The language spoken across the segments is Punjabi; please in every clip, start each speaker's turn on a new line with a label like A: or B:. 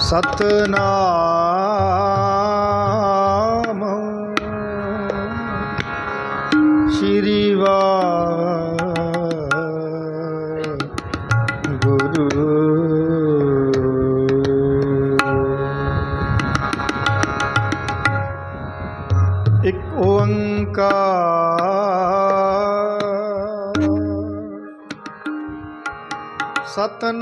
A: ਸਤਨਾਮ ਸਤਨਾਮ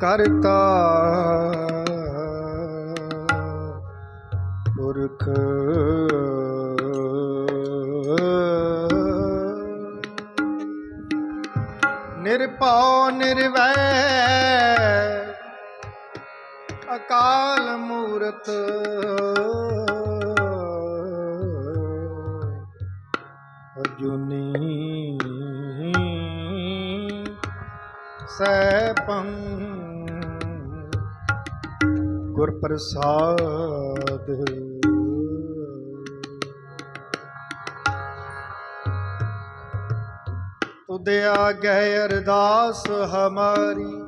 A: ਕਰਤਾ ਪੁਰਖ ਨਿਰਭਉ ਨਿਰਵੈ ਅਕਾਲ ਮੂਰਤ। ਸੈਪੰ ਗੁਰ ਪ੍ਰਸਾਦ ਤੁਦੇ ਆਗੇ ਅਰਦਾਸ ਹਮਾਰੀ।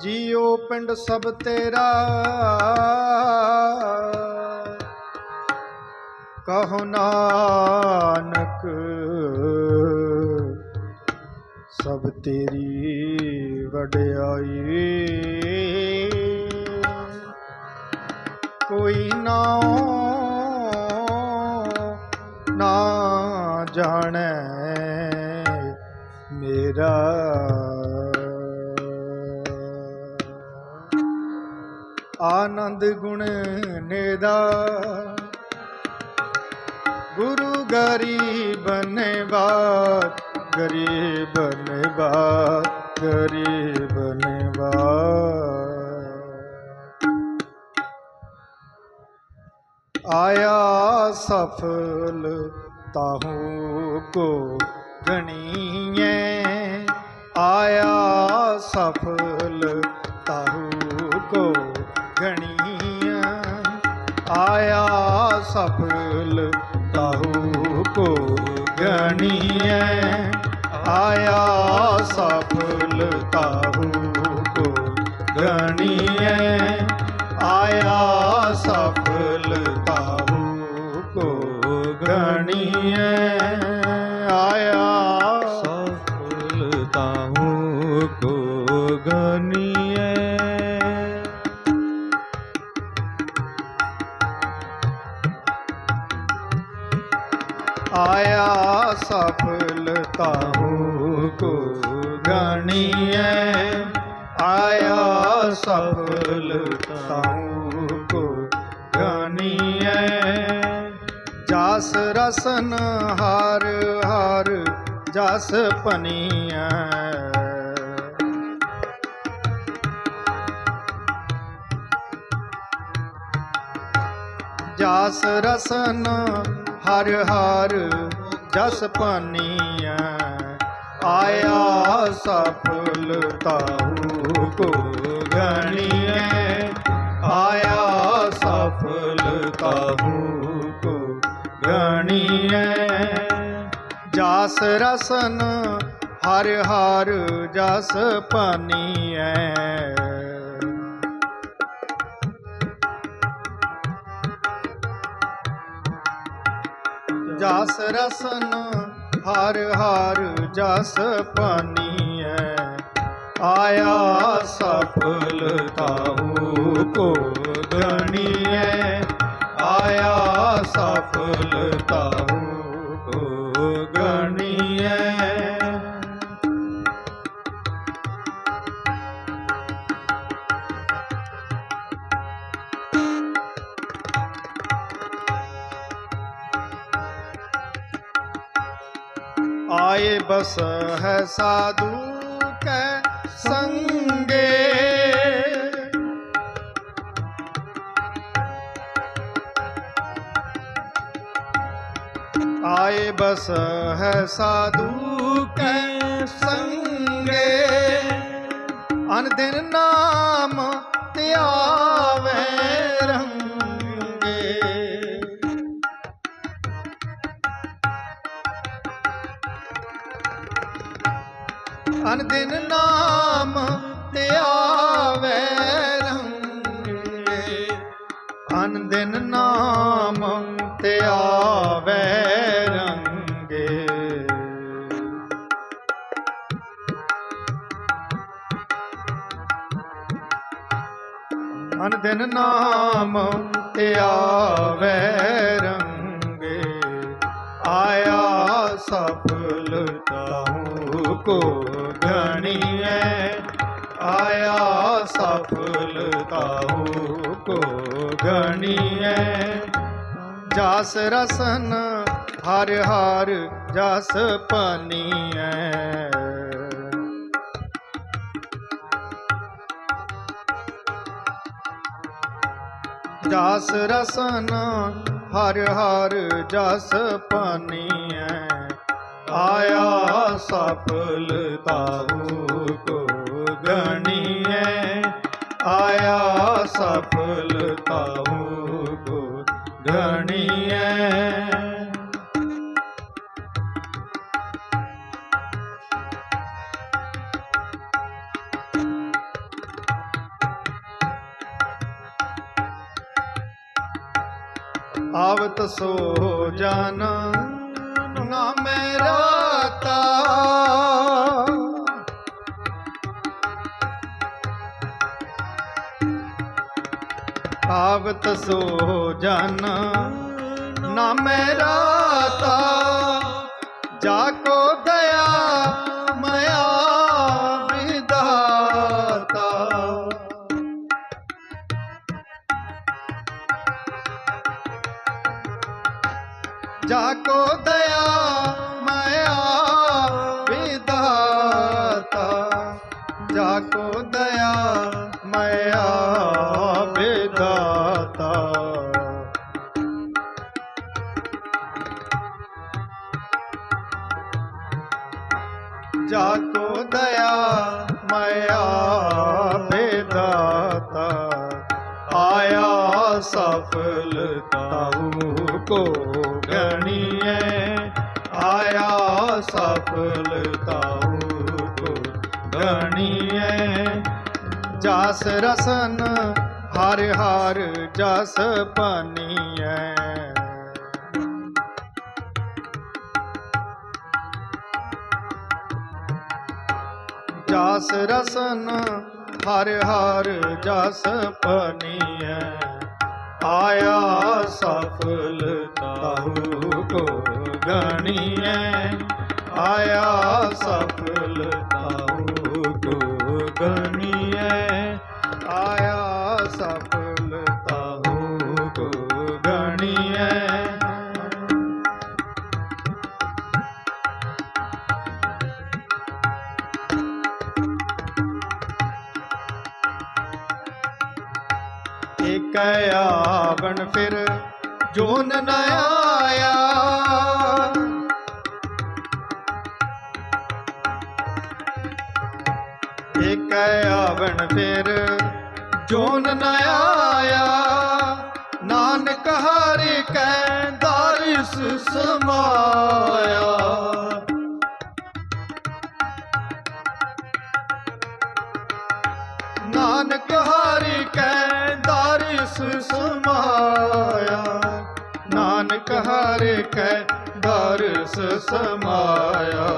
A: ਜੀਉ ਪਿੰਡ ਸਭ ਤੇਰਾ। ਕਹੋ ਨਾਨਕ ਤੇਰੀ ਵਡਿਆਈ। ਕੋਈ ਨਾਉ ਨਾ ਜਾਣੈ ਮੇਰਾ। ਆਨੰਦ ਗੁਣ ਨੇਦਾ। ਗੁਰੂ ਗਰੀਬ ਨੇਵਾਦ ਗਰੀਬ ਨੇਵਾਦ ਗਰੀਬ ਨੇਵਾਦ ਆਇਆ ਸਫਲ ਤਾਹੂ ਕੋ ਗਣੀਏ ਆਇਆ ਸਫਲ ਤਾਹੂ ਕੋ ਗਣੀਏ ਆਇਆ ਸਫਲ ਤਾਹੂ ਕੋ ਗਣੀਏ ਆਇਆ ਸਫਲ ਤਾਹੂ ਕੋ ਗਣੀਏ ਗਣੀਏ ਆਇਆ
B: ਸਫਲ ਤਾਹੂ ਕੋ
A: ਗਣੀਏ ਜਸ ਰਸਨ ਹਰ ਹਰ ਜਸ ਪਨੀਐ। ਜਸ ਰਸਨ ਹਰ ਹਰ ਜਸ ਪਾਨੀਐ। ਆਇਆ ਸਫਲ ਤਾਹੂ ਕੋ ਗਣੀਐ। ਆਇਆ ਸਫਲ ਤਾਹੂ ਕੋ ਗਣੀਐ। ਜਸ ਰਸਨ ਹਰ ਹਰ ਜਸ ਪਾਨੀਐ। ਜਸ ਰਸਨ ਹਰ ਹਰ ਜਸ ਪਾਨੀਐ। ਆਇਆ ਸਫਲ ਤਾਹੂ ਕੋ ਗਣੀਐ ਆਇਆ ਸਫਲ ਤਾਹੂ ਆਏ ਬਸ ਹੈ ਸਾਧੂ ਕੈ ਸੰਗੇ। ਆਏ ਬਸ ਹੈ ਸਾਧੂ ਕੈ ਸੰਗੇ। ਅਨ ਦਿਨ ਨਾਮ ਧਿਆਵੇ ਅਨ ਦਿਨ ਨਾਮ ਤੇ ਆਵੇ ਰੰਗੇ। ਅਨ ਦਿਨ ਨਾਮ ਤੇ ਆਵੇ ਰੰਗੇ। ਅਨ ਦਿਨ ਨਾਮ ਤੇ ਆਵੇ ਰੰਗੇ। ਆਇਆ ਸਫਲਤਾ ਕੋ ਗਣੀਐ ਆਇਆ ਸਫਲਤਾ ਕੋ ਗਣੀਐ। ਜਸ ਰਸਨ ਹਰ ਹਰ ਜਸ ਪਨੀਐ। ਜਸ ਰਸਨ ਹਰ ਹਰ ਜਸ ਪਾਨੀਐ। ਆਇਆ ਸਫਲਤਾਉ ਕੋ ਗਣੀਐ। ਆਵਤ ਸੋ ਜਨ ਨਾ ਮੇਰਾ ਆਵਤ ਸੋ ਜਨ ਨਾ ਮੇਰਾ ਤਾ ਜਾ ਕੋ ਦਇਆ ਮਇਆ ਵਿਦਾਤਾ ਆਇਆ ਸਫਲਤਾਉ ਕੋ ਗਣੀਐ ਆਇਆ ਸਫਲਤਾਉ ਕੋ ਗਣੀਐ ਜਸ ਰਸਨ ਹਰ ਹਰ ਜਸ ਪਾਨੀਐ। ਜਸ ਰਸਨ ਹਰ ਹਰ ਜਸ ਪਨੀਐ। ਆਇਆ ਸਫਲਤਾਉ ਕੋ ਗਣੀਐ। ਆਇਆ ਸਫਲਤਾਉ ਕੋ ਗਣੀਐ। ਆਇਆ ਸਫਲਤਾਉ ਸਮਾਇਆ। ਨਾਨਕ ਹਰਿ ਕੈ ਦਾਰਿਸ ਸਮਾਇਆ।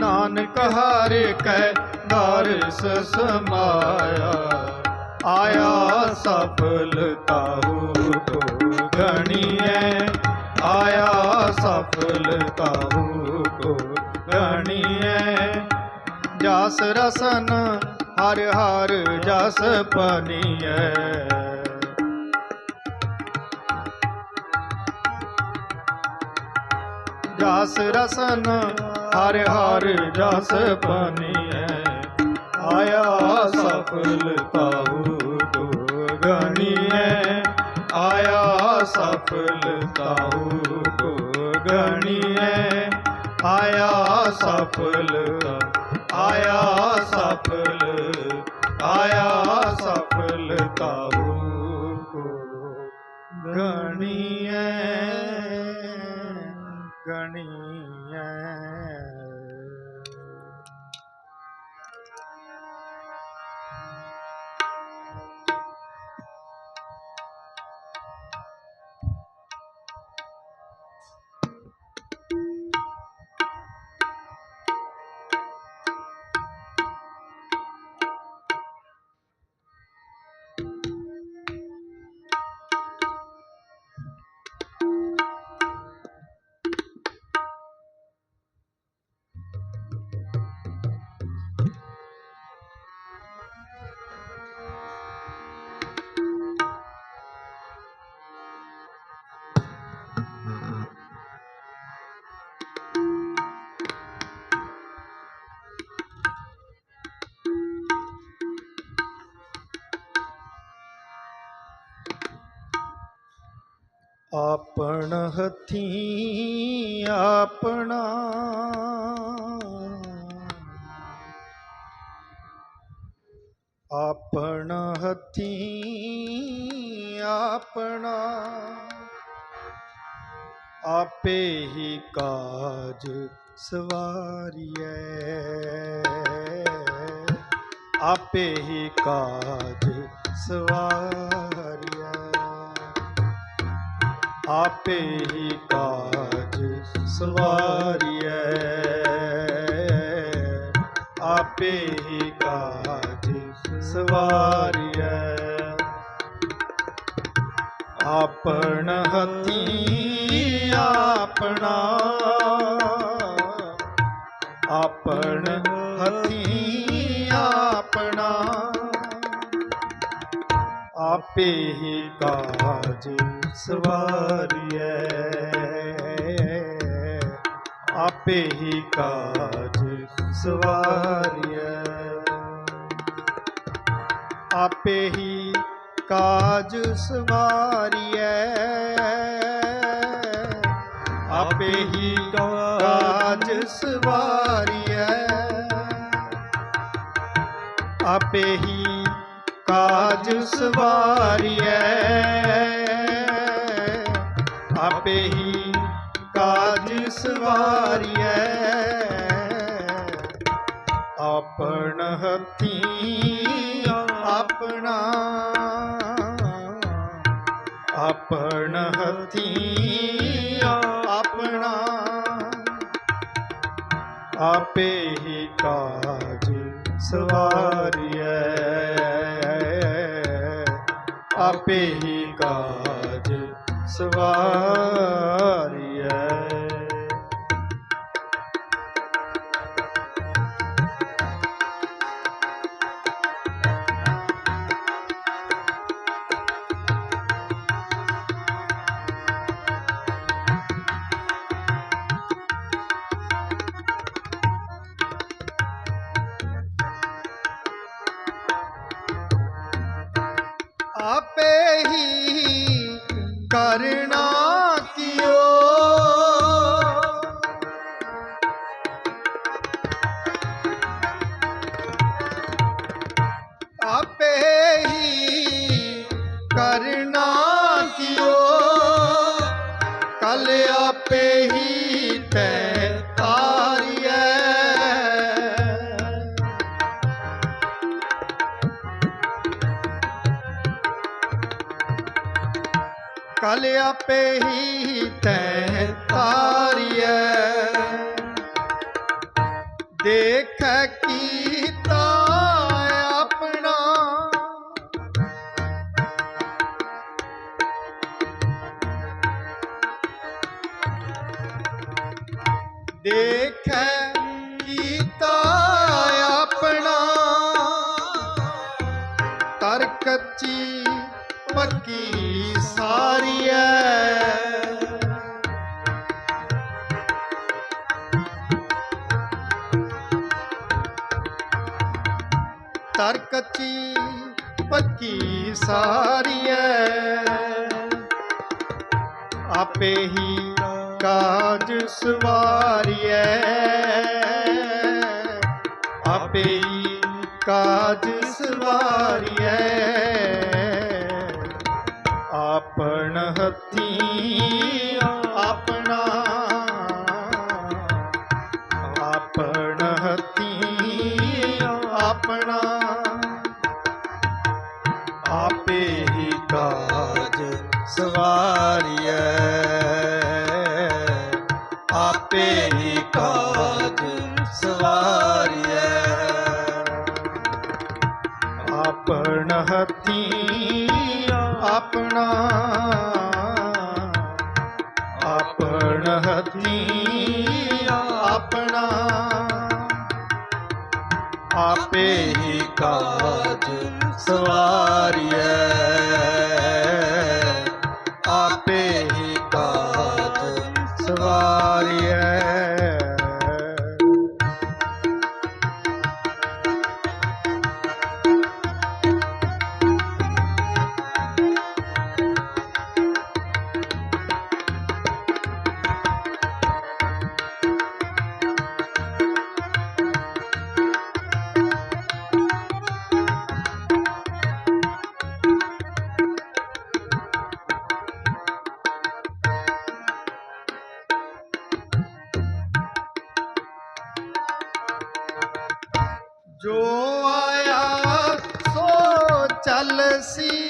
A: ਨਾਨਕ ਹਰਿ ਕੈ ਦਾਰਿਸ ਸਮਾਇਆ। ਆਇਆ ਸਫਲਤਾਉ ਕੋ ਗਣੀਐ। ਆਇਆ ਸਫਲਤਾਉ ਕੋ ਜਸ ਰਸਨ, ਹਰ ਹਰ ਜਸ ਪਨੀਐ। ਜਸ ਰਸਨ, ਹਰ ਹਰ ਜਸ ਪਨੀਐ। ਆਇਆ ਸਫਲਤਾਉ ਕੋ ਗਣੀਐ ਆਇਆ ਸਫਲਤਾਉ ਕੋ ਗਣੀਐ ਆਇਆ ਸਫਲ ਆਇਆ ਸਫਲ ਆਇਆ ਸਫਲ ਕਾਬੂ ਗਣੀਐ ਗਣੀਐ। ਆਪਣ ਹਥੀ ਆਪਣਾ। ਆਪਣ ਹੱਥੀਂ ਆਪਣਾ। ਆਪੇ ਹੀ ਕਾਜ ਸਵਾਰੀਐ। ਆਪੇ ਹੀ ਕਾਜ ਸਵਾਰੀਐ। ਆਪੇ ਹੀ ਕਾਜ ਸਵਾਰੀਐ। ਆਪੇ ਹੀ ਕਾਜ ਸਵਾਰੀਐ। ਆਪਣ ਹੱਥੀਂ, ਆਪਣਾ। ਆਪਣ ਹੱਥੀਂ, ਆਪਣਾ। ਆਪੇ ਹੀ ਕਾਜ ਸਵਾਰੀਐ ਆਪੇ ਹੀ ਕਾਜ ਸਵਾਰੀਐ ਆਪੇ ਹੀ ਕਾਜ ਸਵਾਰੀਐ ਆਪੇ ਹੀ ਕਾਜ ਸਵਾਰੀਐ ਆਪੇ ਹੀ ਕਾਜ ਸਵਾਰੀਐ ਆਪੇ ਹੀ ਕਾਜ ਸਵਾਰੀਐ। ਆਪਣ ਹੱਥੀਂ ਆਪਣਾ, ਆਪਣ ਹੱਥੀਂ ਆਪਣਾ। ਆਪੇ ਹੀ ਕਾਜ ਸਵਾਰੀਐ। ਆਪੇ ਹੀ ਕਾਜ ਸਵਾਰੀਐ। ਕਲ ਆਪੇ ਹੀ ਤੈ ਤਾਰੀਐ। ਕਲ ਆਪੇ ਹੀ ਪੱਕੀ ਸਾਰੀ ਐ। ਤਰ ਕੱਚੀ ਪੱਕੀ ਸਾਰੀ ਐ। ਆਪੇ ਹੀ ਕਾਜ ਸਵਾਰੀਐ ਆਪੇ ਹੀ ਕਾਜ ਸਵਾਰੀਐ ਹੀ ਕਾਜ ਸਵਾਰੀਐ। ਜੋ ਆਇਆ ਸੋ ਚੱਲ ਸੀ।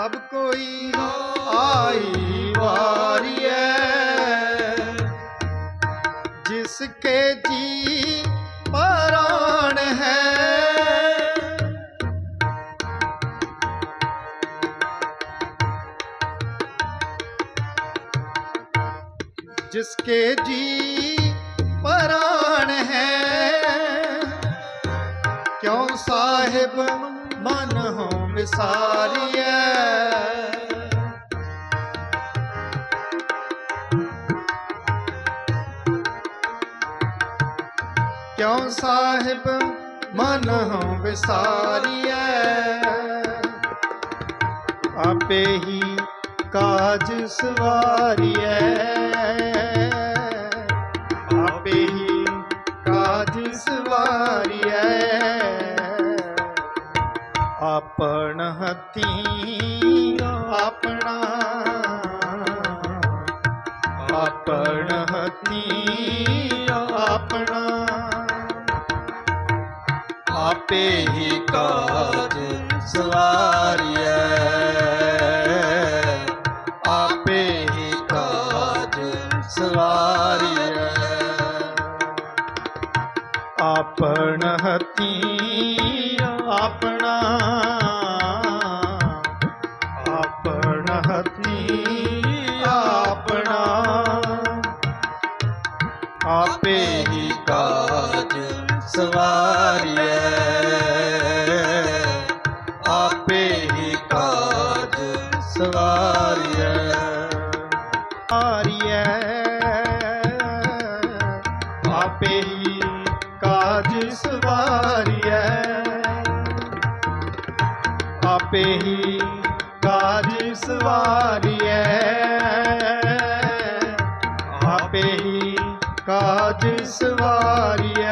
A: ਸਭ ਕੋਈ ਆਈ ਵਾਰੀ ਵਾਰੀਐ। ਜਿਸ ਕੇ ਜੀ ਪਰਾਣ ਹੈ। ਜਿਸ ਕੇ ਜੀ ਪਰਾਣ ਹੈ। ਕਿਉਂ ਸਾਹਿਬ ਮਨ ਹੋ ਵਿਸਾਰੀਏ ਕਿਉ ਸਾਹਿਬ ਮਨ ਹਉ ਵਿਸਾਰੀਐ?
B: ਆਪੇ ਹੀ ਕਾਜ ਸਵਾਰੀਐ। ਆਪੇ ਹੀ ਕਾਜ ਸਵਾਰੀਐ।
A: ਆਪਣ ਹਤੀ ਆਪਣਾ, ਆਪਣ ਹਤੀ ਆਪਣਾ।
B: ਆਪੇ ਹੀ ਕਾਜ ਸਵਾਰੀਐ। ਕਾਜ ਸਵਾਰੀਐ।
A: ਆਪੇ ਹੀ ਕਾਜ ਸਵਾਰੀਐ। ਆਪੇ ਹੀ ਕਾਜ ਸਵਾਰੀਐ।